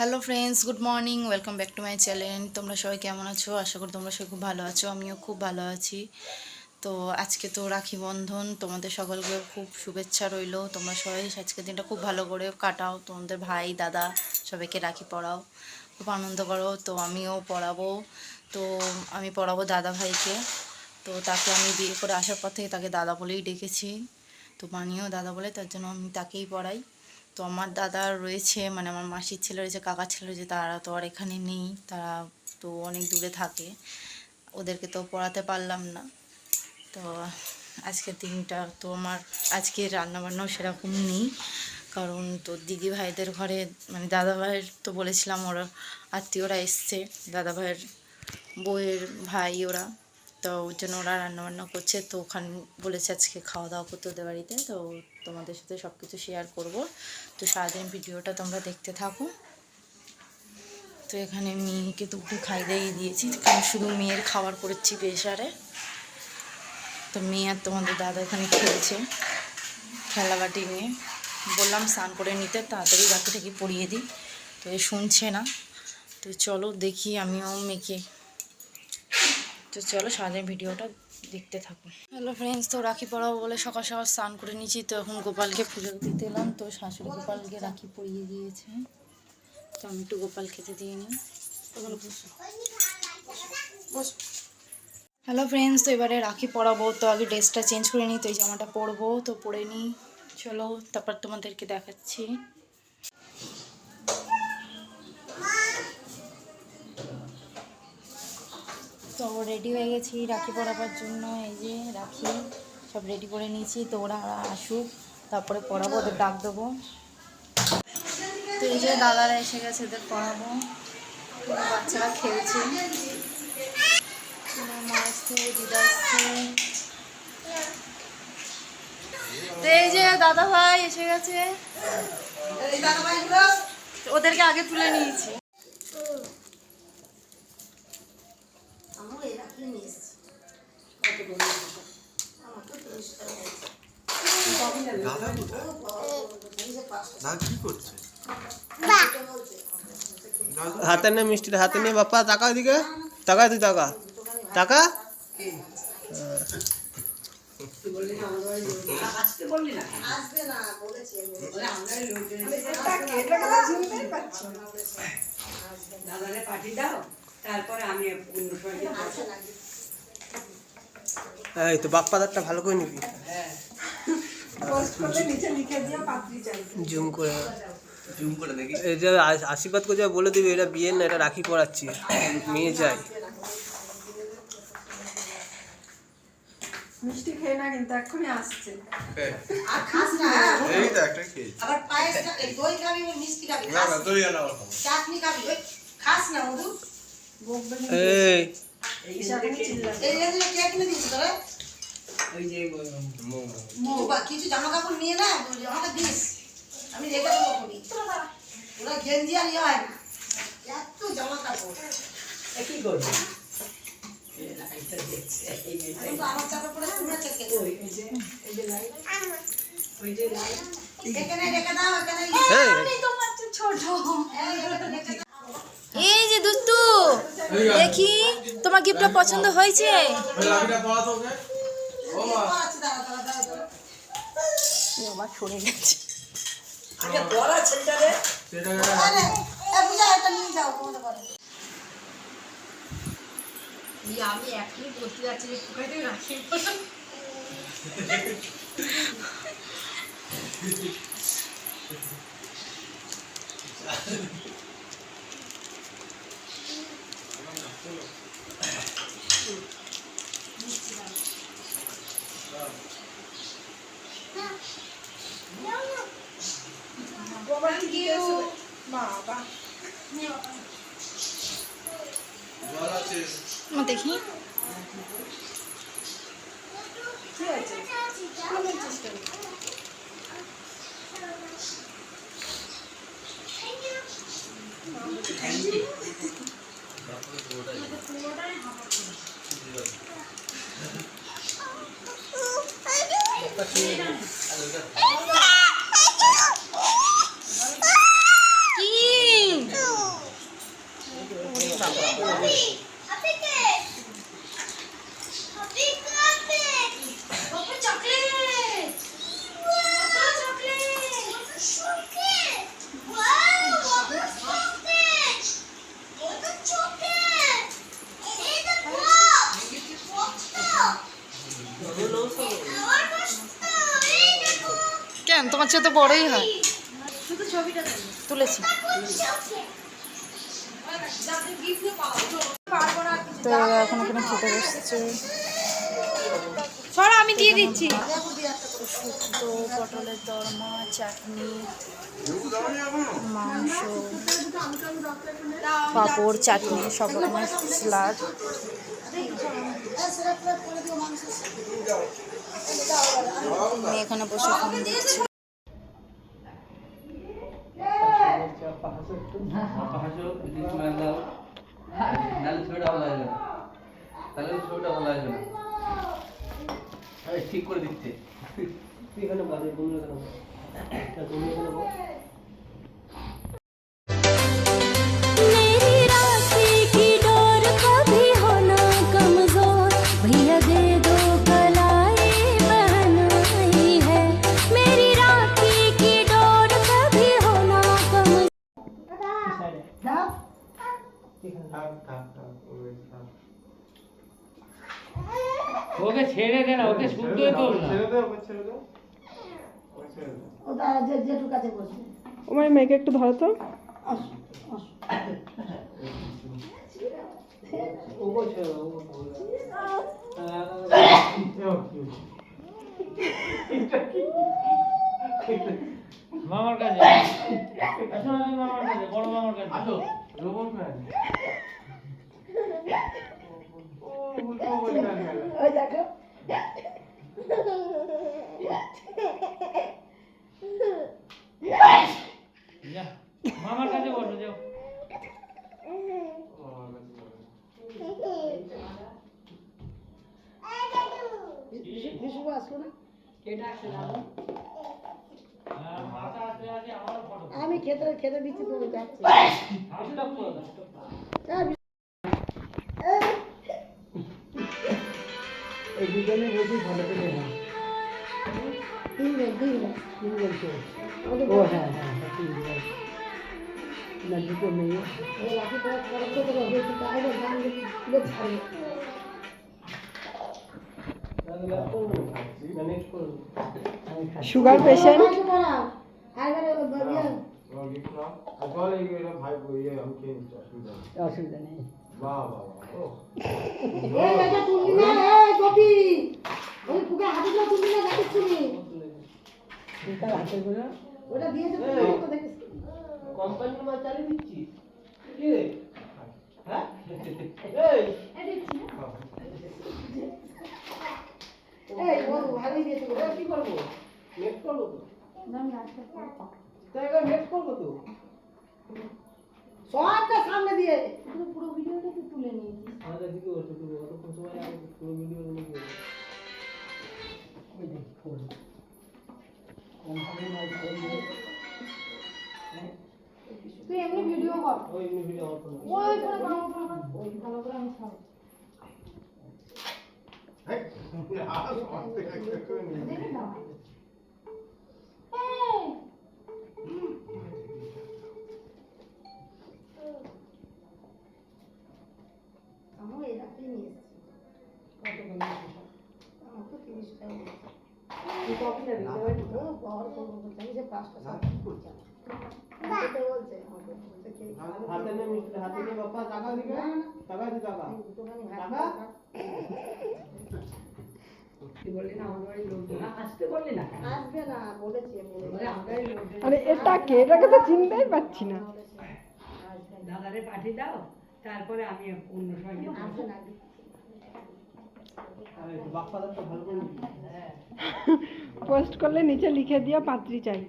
Hello friends good morning welcome back to my channel তোমরা সবাই কেমন আছো? আশা করি তোমরা সবাই খুব ভালো আছো। আমিও খুব ভালো আছি। তো আজকে তো রাখি বন্ধন। তোমাদের সকলকে খুব শুভেচ্ছা রইল। তোমরা সবাই আজকের দিনটা খুব ভালো করে কাটাও। তোমাদের ভাই, দাদা সবাইকে রাখি পড়াও। খুব আনন্দ করো। তো আমিও পড়াবো। তো আমি পড়াবো দাদা ভাইকে। তো তাকে আমি বিয়ে করে আসার পর থেকে তাকে দাদা বলেই ডেকেছি। তো মানিও দাদা বলে, তার জন্য আমি তাকেই পড়াই। তো আমার দাদা রয়েছে মানে আমার মাসির ছেলে রয়েছে, কাকার ছেলে রয়েছে, তারা তো আর এখানে নেই, তারা তো অনেক দূরে থাকে। ওদেরকে তো পড়াতে পারলাম না। তো আজকের দিনটা তো আমার আজকে রান্নাবান্নাও সেরকম নেই। কারণ তো দিদি ভাইদের ঘরে মানে দাদা ভাইয়ের তো বলেছিলাম, ওরা আত্মীয়রা এসছে, দাদা ভাইয়ের বউয়ের ভাই, ওরা তো ওর জন্য ওরা রান্নাবান্না করছে। তো ওখানে বলেছে আজকে খাওয়া দাওয়া করতে ওদের বাড়িতে। তো তোমাদের সাথে সব কিছু শেয়ার করব। তো সারাদিন ভিডিওটা তোমরা দেখতে থাকো। তো এখানে মেয়েকে তো দুটো খাই দিয়ে দিয়েছি। কারণ শুধু মেয়ের খাবার করেছি প্রেশারে তো মেয়ে আর তোমাদের দাদা এখানে খেলছে খেলাবাটি নিয়ে। বললাম স্নান করে নিতে, তাড়াতাড়ি থেকে পরিয়ে দিই। তো এ শুনছে না। তো চলো দেখি, আমিও মেয়েকে তো চলো সারাদিন ভিডিওটা দেখতে থাকো। হ্যালো ফ্রেন্ডস তো রাখি পড়াবো বলে সকাল সকাল স্নান করে নিয়েছি, তো এখন গোপালকে পুজো দিতে এলাম, তো শাশুড়ি গোপালকে রাখি পরিয়ে দিয়েছে। তো আমি একটু গোপাল খেতে দিয়ে নিই। হ্যালো ফ্রেন্ডস তো এবারে রাখি পরাবো তো আগে ড্রেসটা চেঞ্জ করে নিই, তো এই জামাটা পরবো, তো পরে নিই। চলো, তারপর তোমাদেরকে দেখাচ্ছি। তো রেডি হয়ে গেছি রাখি পরাবার জন্য, এই যে রাখি সব রেডি করে নিয়েছি, তো ওরা আসুক, তারপরে পড়াবো ওদের ডাক দেবো। তো এই যে দাদারা এসে গেছে, ওদের পড়াবো বাচ্চারা খেলছে। দিদা তো এই যে দাদা ভাই এসে গেছে। ওদেরকে আগে তুলে নিয়েছি। দাদা কোথায় দাদা কি করছে দাদা হাতে নে মিষ্টিটা হাতে নিয়ে বাপ্পা টাকা দিকে টাকা তুই টাকা টাকা দাদারে পাঠিয়ে দাও তারপরে আমি অন্য সবাইকে এই তো বাপ্পা দাঁতটা ভালো করে নিবি। জুম করে জুম করে দেখি। এই যে আশীর্বাদ করে বলে দিবি এটা বিয়ের না এটা রাখি পড়াচ্ছি মেয়ে চাই মিষ্টি খেয়ে না কিন্তু এক্ষুনি আসছে। হ্যাঁ? এই তো একটা খেয়েছি আবার পায়েস দই খাবি মিষ্টি খাবি না না দই আনা আমার চাটনি খাবি খাস না মধু। কিছু জামা কাপড় নিয়ে না আমাকে দিস আমি রেখে দেবো ওরা গেঞ্জি আর ইয়ে হয় না এত জামা কাপড় কি করবি আমার এই যে দুষ্টু দেখি তোমার গিফটটা পছন্দ হয়েছে? আমি এখনই বলতে যাচ্ছি যে ফুকাইতে রাখি বাবা মা দেখি কি হয়েছে পুরোটাই চেয়ে তো বড়ই হয়। তুলেছি। তো এখন এখানে খেতে বসছে। সরা আমি দিয়ে দিচ্ছি। শুক্তো পটলের দরমা চাটনি মাংস পাঁপড় চাটনি সব রকমের স্যালাড। এখানে বসে ফোন দেখছি নাহলে ছবিটা ভালো লাগবে না। তাহলে ছবিটা ভালো ঠিক করে দিচ্ছে। তুই এখানে বাজে তুমি এখানে আমার মেয়েকে একটু ধরো তো। মামার কাছে। মামার কাছে বড় মামার কাছে। আসো রোবট ম্যান ও উল্টো বলতে গেল ওই দেখো যা মামার কাছে বসো যাও বিশু আসব না আর মাথা আসতে আসতে আমার ফটো আমি খেতে খেতে দিচ্ছি তুমি যাচ্ছি এই দুজনে বসে ভালো করে হ্যাঁ তিনজন তিনজন তিনজন ও হ্যাঁ হ্যাঁ হ্যাঁ, তিনজন। না দুটো মেয়ে এই পড়া পড়া তো তো আগে গান তুলে ছাড়ে তাহলে আর করব না। ম্যানেজ করব আমি খাচ্ছি। সুগার পেশেন্ট অসুবিধা নেই। না দিয়ে না ওটা দিয়েছে তো দেখিস কোম্পানির মাল চালিয়ে দিচ্ছি। কি? রে হ্যাঁ? এই। এই ও ভালোই দিয়েছে। এ কি করব? নেট করব তো? তাই এবার নেট করব তো। সবটা সামনে দিয়ে। পুরো ভিডিওটা তো তুলে নিয়েছি আমাদের দিকে ওঠো তুমি অতক্ষণ সময় আগে পুরো ভিডিও তুমি কি ওই দেখ ফোন কোম্পানির মাল চালিয়ে তুই এমনি ভিডিও কর। ওই এমনি ভিডিও ফোন ওই করে ভালো করে। ওই ভালো করে আমি ছাড়ো। দেখি বর করব বলছে আমি যে পাঁচটা সাত করছি? হাতে নে হাতে নে বাবা টাকা দিবে? টাকা দি টাকা? টাকা? আসবে না বলেছি আমি বলেছি। আরে এটা কে? এটাকে তো চিনতেই পারছি না। দাদারে পাঠিয়ে দাও তারপরে আমি অন্য সময় গিয়ে আসবে না আরে বাপ্পাদার তো ভালো করে নিবি। পোস্ট করলে নিচে লিখে দিও পাত্রী চাই।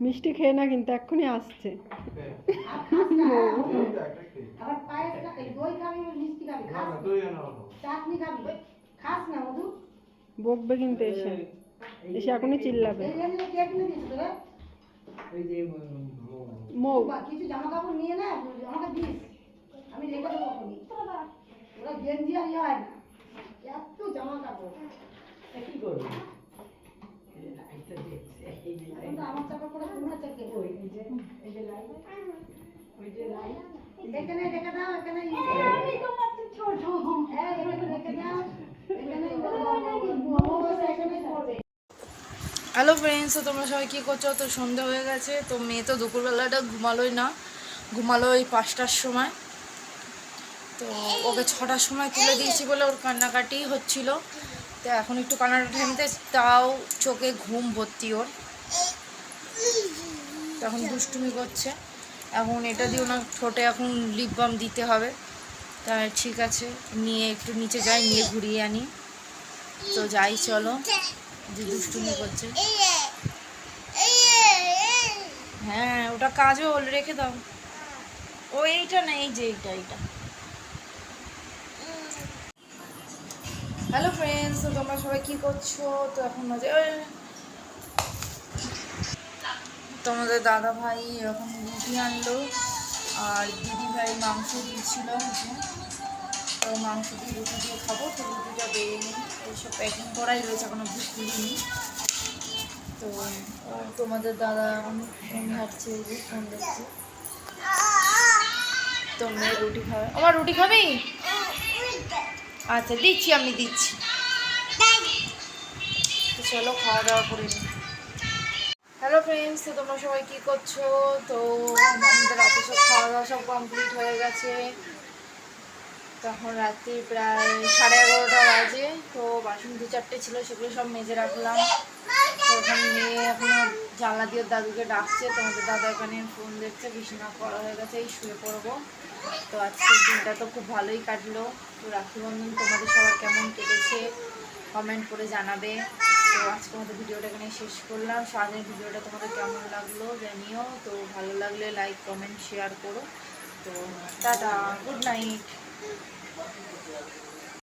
মিষ্টি খেয়ে না কিন্তু এক্ষুনি আসছে। বকবে কিন্তু এসে। এসে এখনই চিল্লাবে। মৌ কিছু জামা কাপড় নিয়ে না আমাকে দিস। আমি রেখে দেবো ওরা গেঞ্জি আর ইয়ে হয় না। এত জামা কাপড় কি করবি? এই যে এখন তো আমার চাপা করে তুমি হচ্ছে ওই যে এই যে লাইট। ওই যে লাইট। এখানে রেখে দাও এখানে হ্যাঁ এখানে রেখে দাও। এখানে এখানে করবে হ্যালো ফ্রেন্ডস তো তোমরা সবাই কী করছ? তো সন্ধে হয়ে গেছে, তো মেয়ে তো দুপুরবেলাটা ঘুমালোই না ঘুমালো ওই পাঁচটার সময়। তো ওকে ছটার সময় তুলে দিয়েছি বলে ওর কান্নাকাটি হচ্ছিল। তো এখন একটু কান্নাটা থামতে তাও চোখে ঘুম ভর্তি ওর। তো এখন দুষ্টুমি করছে। এখন এটা দিয়ে ওনার ঠোঁটে এখন লিপ বাম দিতে হবে। তা ঠিক আছে, নিয়ে একটু নিচে যাই, নিয়ে ঘুরিয়ে আনি। তো যাই, চলো। যে দুষ্টুমি করছে। হ্যাঁ ওটা কাজল রেখে দাও। ও এইটা না এই যে এইটা এইটা। হ্যালো ফ্রেন্ডস তো তোমরা সবাই কি করছ? তো এখন মাঝে তোমাদের দাদা ভাই এখন রুটি আনলো আর দিদি ভাই মাংস দিয়েছিল মাংস দিয়ে রুটি দিয়ে খাব। তো রুটিটা বেড়ে নিই। এইসব প্যাকিং করাই রয়েছে, এখনও বুঝতে তো তোমাদের দাদা ফোন ঘাটছে যে, ফোন দেখছে। তো মেয়ে রুটি খাবে। আমার রুটি খাবি? আচ্ছা দিচ্ছি, আমি দিচ্ছি। তো চলো, খাওয়া দাওয়া করে নিই। হ্যালো ফ্রেন্ডস তো তোমরা সবাই কী করছ? তো আমাদের রাতে সব খাওয়া দাওয়া সব কমপ্লিট হয়ে গেছে। তখন রাত্রি প্রায় সাড়ে এগারোটা বাজে। তো বাসন দু চারটে ছিল, সেগুলো সব মেজে রাখলাম। তো ওখানে মেয়ে এখনও জানলা দিয়ে দাদুকে ডাকছে। তোমাদের দাদা এখানে ফোন দেখছে, বিছানা করা হয়ে গেছে, এই শুয়ে পড়ব। তো আজকের দিনটা তো খুব ভালোই কাটলো। তো রাখি বন্ধন তোমাদের সবার কেমন কেটেছে কমেন্ট করে জানাবে। তো আজকে আমাদের ভিডিওটা এখানে শেষ করলাম। সারাদিনের ভিডিওটা তোমাদের কেমন লাগল জানিও। তো ভালো লাগলে লাইক কমেন্ট শেয়ার করো। তো tata good night Thank you.